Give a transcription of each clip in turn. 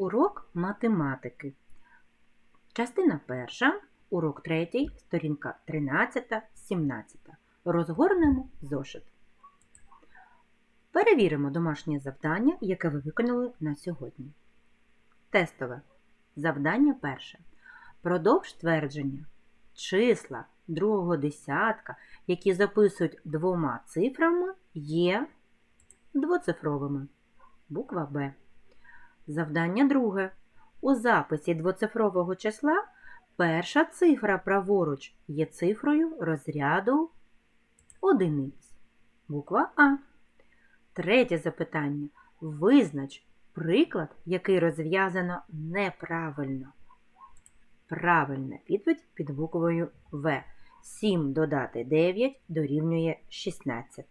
Урок математики. Частина перша, урок третій, сторінка 13, 17. Розгорнемо зошит. Перевіримо домашнє завдання, яке ви виконали на сьогодні. Тестове. Завдання перше. Продовж твердження. Числа другого десятка, які записують двома цифрами, є двоцифровими. Буква Б. Завдання друге. У записі двоцифрового числа перша цифра праворуч є цифрою розряду одиниць. Буква А. Третє запитання. Визнач приклад, який розв'язано неправильно. Правильна відповідь під буквою В. 7 додати 9 дорівнює 16.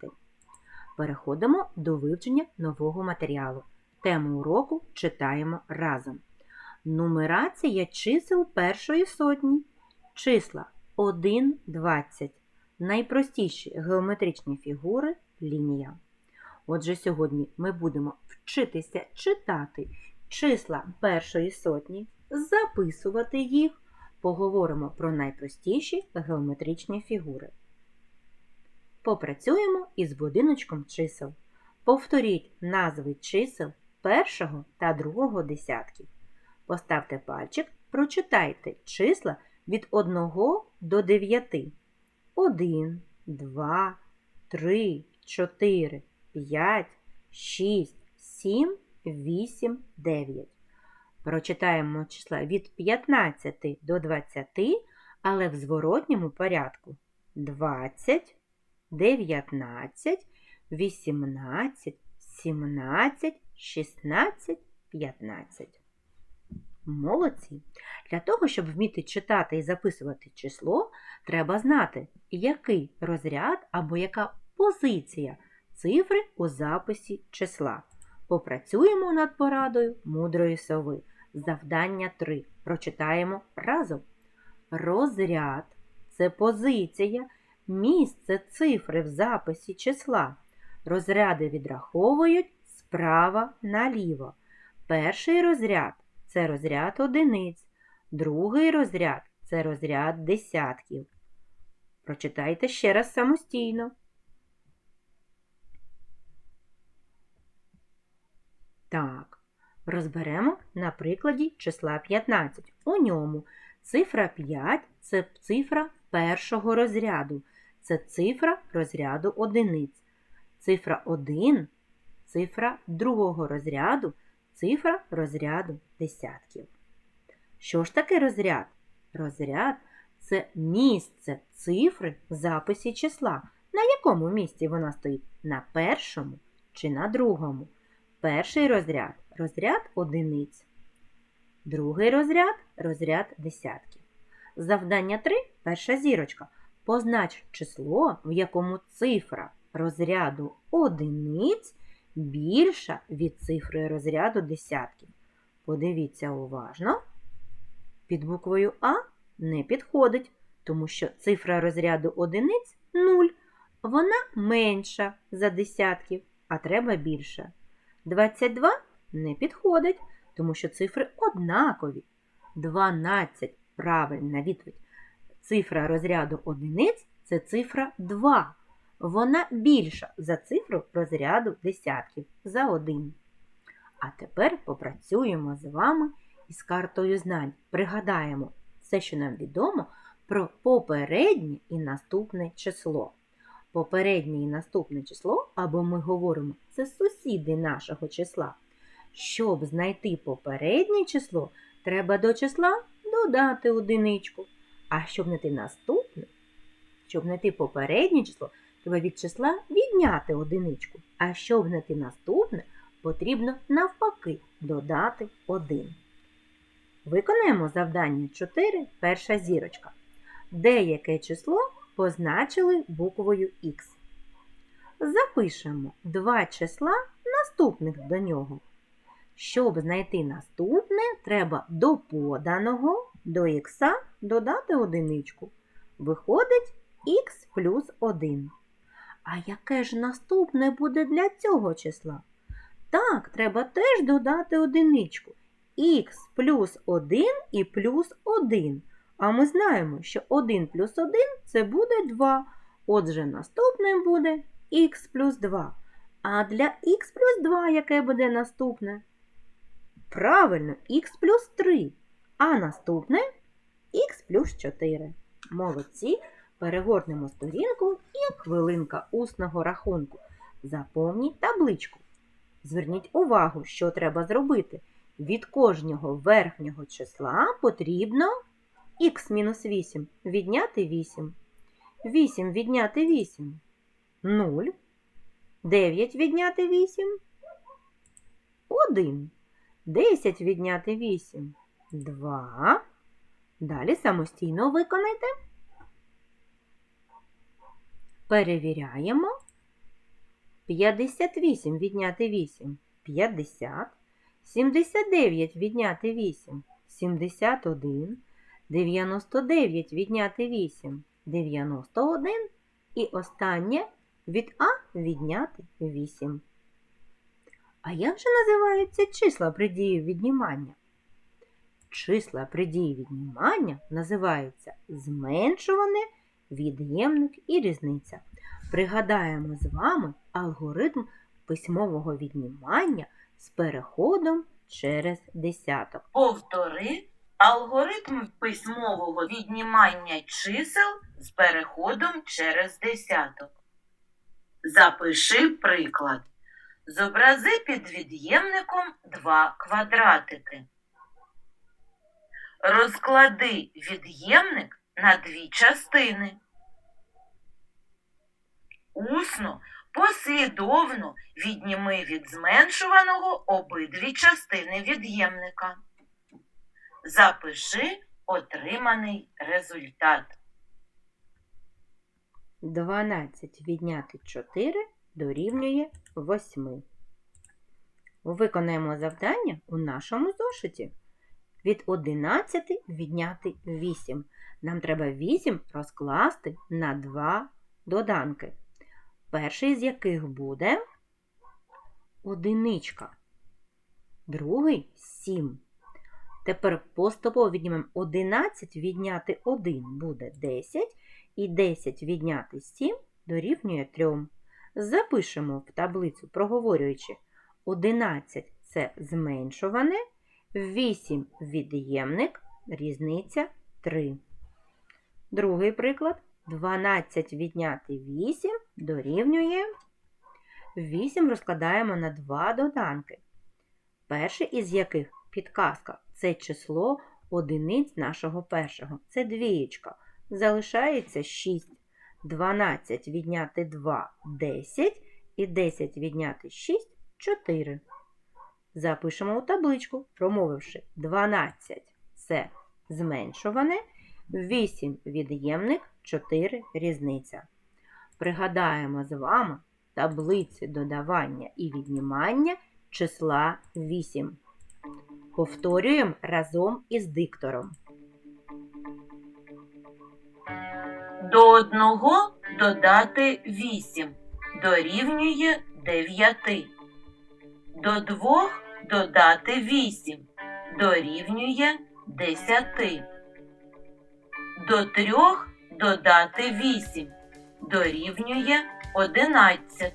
Переходимо до вивчення нового матеріалу. Тему уроку читаємо разом. Нумерація чисел першої сотні. Числа 1, 20. Найпростіші геометричні фігури лінія. Отже, сьогодні ми будемо вчитися читати числа першої сотні, записувати їх, поговоримо про найпростіші геометричні фігури. Попрацюємо із будиночком чисел. Повторіть назви чисел першого та другого десятків. Поставте пальчик, прочитайте числа від 1 до 9. 1, 2, 3, 4, 5, 6, 7, 8, 9. Прочитаємо числа від 15 до 20, але в зворотньому порядку 20, 19, 18, 17, 16, 15. Молодці! Для того, щоб вміти читати і записувати число, треба знати, який розряд або яка позиція цифри у записі числа. Попрацюємо над порадою мудрої сови. Завдання 3. Прочитаємо разом. Розряд це позиція, місце цифри в записі числа. Розряди відраховують справа наліво. Перший розряд це розряд одиниць, другий розряд це розряд десятків. Прочитайте ще раз самостійно. Так, розберемо на прикладі числа 15. У ньому цифра 5 це цифра першого розряду. Це цифра розряду одиниць. Цифра 1 цифра другого розряду, цифра розряду десятків. Що ж таке розряд? Розряд це місце цифри в записі числа. На якому місці вона стоїть? На першому чи на другому? Перший розряд розряд одиниць. Другий розряд розряд десятків. Завдання 3. Перша зірочка. Познач число, в якому цифра розряду одиниць більша від цифри розряду десятків. Подивіться уважно. Під буквою А не підходить, тому що цифра розряду одиниць 0. Вона менша за десятків, а треба більша. 22 не підходить, тому що цифри однакові. 12 правильна відповідь. Цифра розряду одиниць це цифра 2. Вона більша за цифру розряду десятків за 1. А тепер попрацюємо з вами із картою знань. Пригадаємо все, що нам відомо про попереднє і наступне число. Попереднє і наступне число, або ми говоримо, це сусіди нашого числа. Щоб знайти попереднє число, треба до числа додати одиничку. А щоб знайти наступне, щоб знайти попереднє число, треба від числа відняти одиничку. А щоб знайти наступне, потрібно навпаки додати 1. Виконаємо завдання 4, перша зірочка. Деяке число позначили буквою Х. Запишемо два числа наступних до нього. Щоб знайти наступне, треба до поданого до х додати одиничку. Виходить х плюс 1. А яке ж наступне буде для цього числа? Так, треба теж додати одиничку. х плюс 1 і плюс 1. А ми знаємо, що 1 плюс 1 це буде 2. Отже, наступним буде х плюс 2. А для х плюс 2 яке буде наступне? Правильно, х плюс 3. А наступне х плюс 4. Молодці. Перегорнемо сторінку і хвилинка усного рахунку. Заповніть табличку. Зверніть увагу, що треба зробити. Від кожного верхнього числа потрібно х-8 відняти 8. 8 відняти 8 0. 9 відняти 8 1. 10 відняти 8 2. Далі самостійно виконайте. Перевіряємо. 58 відняти 8 50. 79 відняти 8 71. 99 відняти 8 91. І останнє від А відняти 8. А як же називаються числа при дії віднімання? Числа при дії віднімання називаються зменшуване, від'ємник і різниця. Пригадаємо з вами алгоритм письмового віднімання з переходом через десяток. Повтори алгоритм письмового віднімання чисел з переходом через десяток. Запиши приклад. Зобрази під від'ємником два квадратики. Розклади від'ємник на дві частини. Усно, послідовно відніми від зменшуваного обидві частини від'ємника. Запиши отриманий результат. 12 відняти 4 дорівнює 8. Виконаємо завдання у нашому зошиті. Від 11 відняти 8. Нам треба 8 розкласти на два доданки. Перший з яких буде одиничка. Другий 7. Тепер поступово віднімемо 11 відняти 1 буде 10. І 10 відняти 7 дорівнює 3. Запишемо в таблицю, проговорюючи 11 це зменшуване, 8 від'ємник, різниця 3. Другий приклад. 12 відняти 8 дорівнює 8 розкладаємо на два доданки. Перший із яких підказка це число одиниць нашого першого. Це двієчка. Залишається 6. 12 відняти 2 10 і 10 відняти 6 4. Запишемо у табличку, промовивши 12 це зменшуване, 8 від'ємник, 4 різниця. Пригадаємо з вами таблиці додавання і віднімання числа 8. Повторюємо разом із диктором. До одного додати 8 дорівнює 9. До двох додати 8 дорівнює 10. До трьох додати 8 дорівнює 11.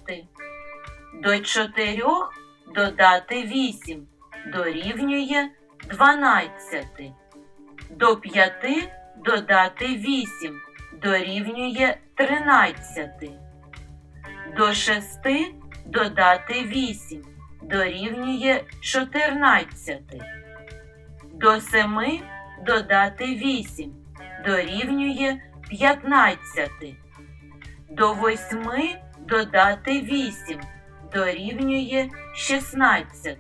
До чотирьох додати 8 дорівнює 12. До п'яти додати 8 дорівнює 13. До шести додати 8 дорівнює 14. До семи додати 8 дорівнює 15. До восьми додати 8 дорівнює 16.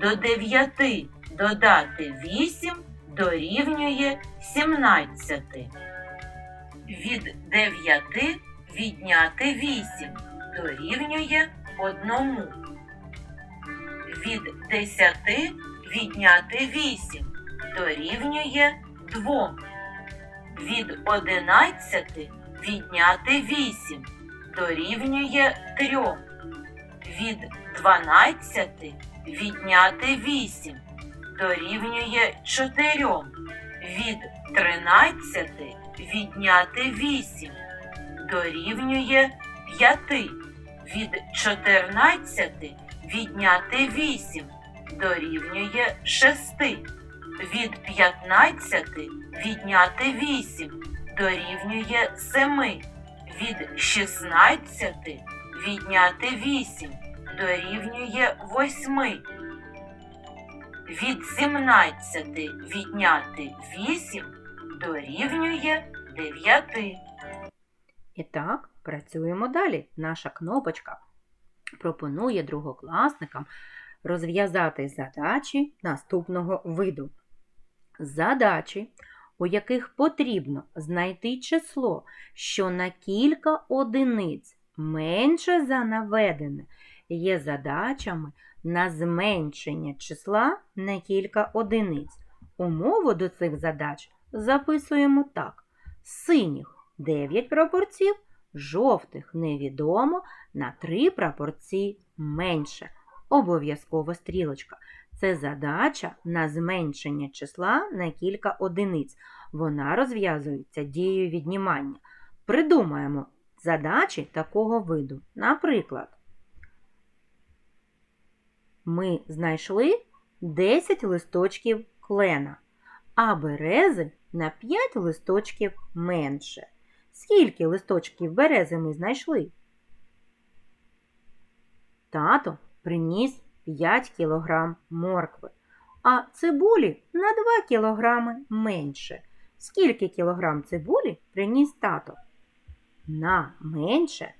До дев'яти додати 8 дорівнює 17. Від 9 відняти 8 дорівнює 1. Від 10 відняти 8 дорівнює 2. Від 11 відняти 8 дорівнює 3. Від 12 відняти 8 дорівнює 4. Від 13 відняти 8 дорівнює 5. Від 14 відняти 8 дорівнює 6. Від 15 відняти 8 дорівнює 7. Від 16 відняти 8 дорівнює 8. Від 17 відняти 8 дорівнює 9. І так, працюємо далі. Наша кнопочка пропонує другокласникам розв'язати задачі наступного виду. Задачі, у яких потрібно знайти число, що на кілька одиниць менше за наведене, є задачами на зменшення числа на кілька одиниць. Умову до цих задач записуємо так: синіх 9 прапорців, жовтих невідомо на 3 прапорці менше. Обов'язково стрілочка. Це задача на зменшення числа на кілька одиниць. Вона розв'язується дією віднімання. Придумаємо задачі такого виду. Наприклад, ми знайшли 10 листочків клена, а берези на 5 листочків менше. Скільки листочків берези ми знайшли? Тато приніс 5 кг моркви, а цибулі на 2 кг менше. Скільки кілограм цибулі приніс тато? На менше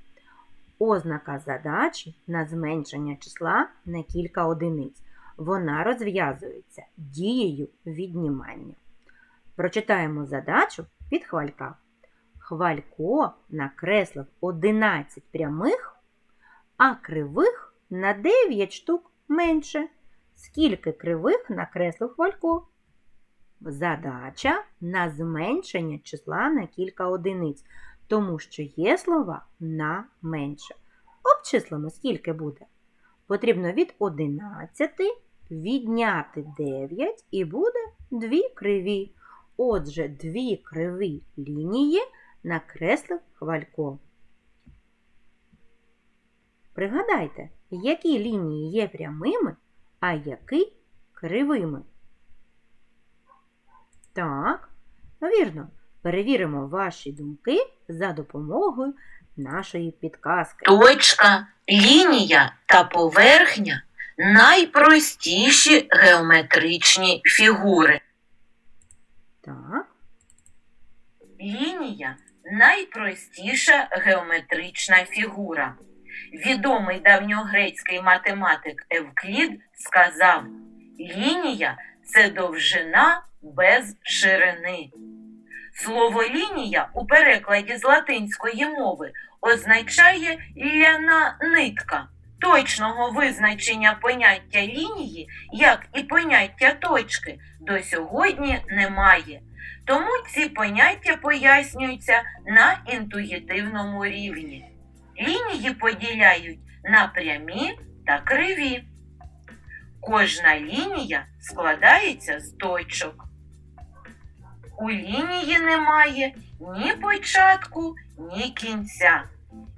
ознака задачі на зменшення числа на кілька одиниць. Вона розв'язується дією віднімання. Прочитаємо задачу від хвалька. Хвалько накреслив 11 прямих, а кривих на 9 штук менше. Скільки кривих накреслив хвалько? Задача на зменшення числа на кілька одиниць, тому що є слова на менше. Обчислимо, скільки буде. Потрібно від 11 відняти 9 і буде дві криві. Отже, дві криві лінії накреслив хвалько. Пригадайте, які лінії є прямими, а які кривими. Так, вірно, перевіримо ваші думки за допомогою нашої підказки. Точка, лінія та поверхня найпростіші геометричні фігури. Так, Лінія найпростіша геометрична фігура. Відомий давньогрецький математик Евклід сказав: лінія це довжина без ширини. Слово лінія у перекладі з латинської мови означає ляна нитка. Точного визначення поняття лінії, як і поняття точки, до сьогодні немає. Тому ці поняття пояснюються на інтуїтивному рівні. Лінії поділяють на прямі та криві. Кожна лінія складається з точок. У лінії немає ні початку, ні кінця.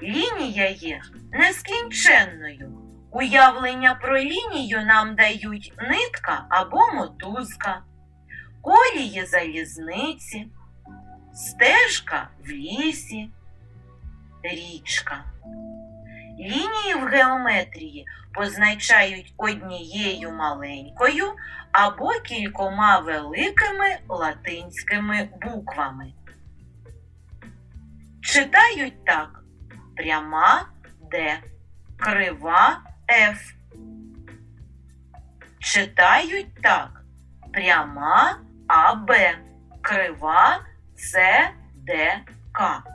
Лінія є нескінченною. Уявлення про лінію нам дають нитка або мотузка, колії залізниці, стежка в лісі, річка. Лінії в геометрії позначають однією маленькою або кількома великими латинськими буквами. Читають так: пряма Д, крива Ф. Читають так: пряма АБ, крива С, Д, К.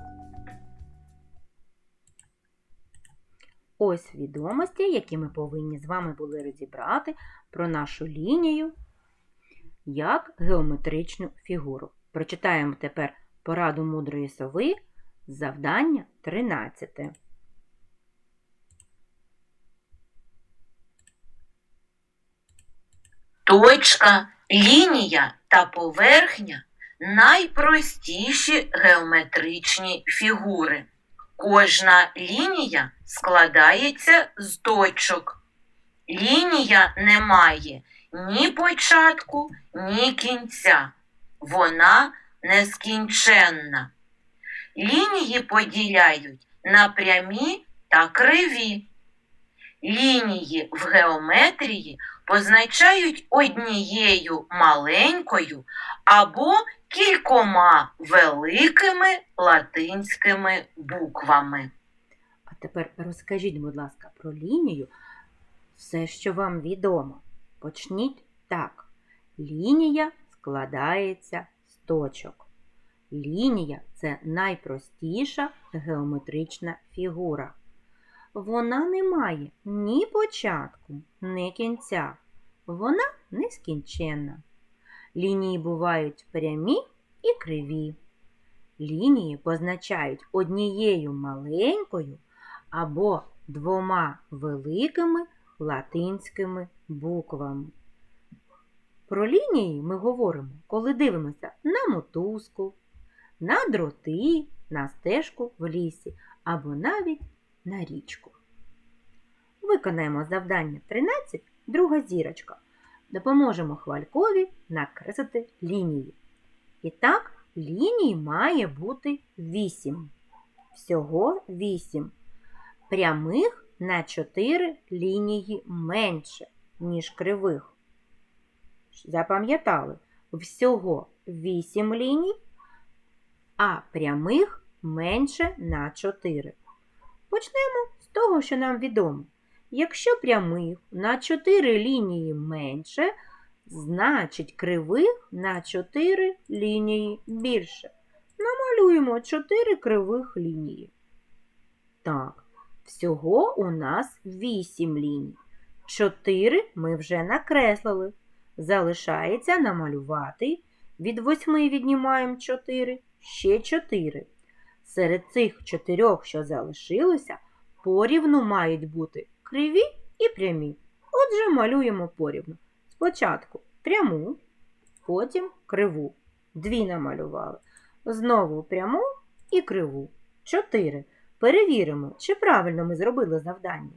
ось відомості, які ми повинні з вами були розібрати про нашу лінію як геометричну фігуру. Прочитаємо тепер пораду мудрої сови, завдання 13. Точка, лінія та поверхня найпростіші геометричні фігури. Кожна лінія складається з точок. Лінія не має ні початку, ні кінця. Вона нескінченна. Лінії поділяють на прямі та криві. Лінії в геометрії позначають однією маленькою або кількома великими латинськими буквами. А тепер розкажіть, будь ласка, про лінію все, що вам відомо. Почніть так. Лінія складається з точок. Лінія це найпростіша геометрична фігура. Вона не має ні початку, ні кінця. Вона нескінченна. Лінії бувають прямі і криві. Лінії позначають однією маленькою або двома великими латинськими буквами. Про лінії ми говоримо, коли дивимося на мотузку, на дроти, на стежку в лісі або навіть на річку. Виконаємо завдання 13, друга зірочка. Допоможемо хвалькові накреслити лінії. І так, ліній має бути 8. Всього 8. Прямих на 4 лінії менше, ніж кривих. Запам'ятали, всього 8 ліній, а прямих менше на 4. Почнемо з того, що нам відомо. Якщо прямих на 4 лінії менше, значить кривих на 4 лінії більше. Намалюємо 4 кривих лінії. Так, всього у нас 8 ліній. 4 ми вже накреслили. Залишається намалювати. Від 8 віднімаємо 4, ще 4. Серед цих чотирьох, що залишилося, порівну мають бути криві і прямі. Отже, малюємо порівну. Спочатку пряму, потім криву. Дві намалювали. Знову пряму і криву. Чотири. Перевіримо, чи правильно ми зробили завдання.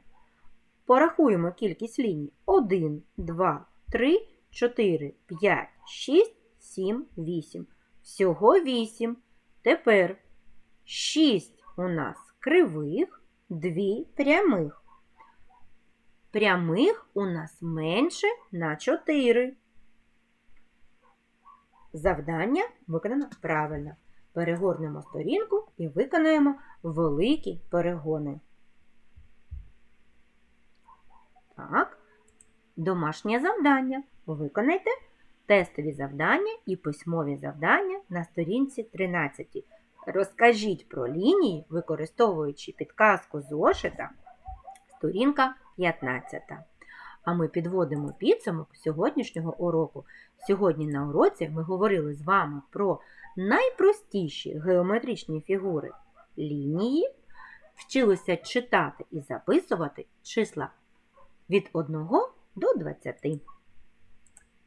Порахуємо кількість ліній. 1, 2, 3, 4, 5, 6, 7, 8. Всього 8. Тепер 6 у нас кривих, 2 прямих. Прямих у нас менше на 4. Завдання виконано правильно. Перегорнемо сторінку і виконаємо великі перегони. Так, домашнє завдання. Виконайте тестові завдання і письмові завдання на сторінці 13. Розкажіть про лінії, використовуючи підказку зошита, сторінка 15. А ми підводимо підсумок сьогоднішнього уроку. Сьогодні на уроці ми говорили з вами про найпростіші геометричні фігури лінії, вчилися читати і записувати числа від 1 до 20.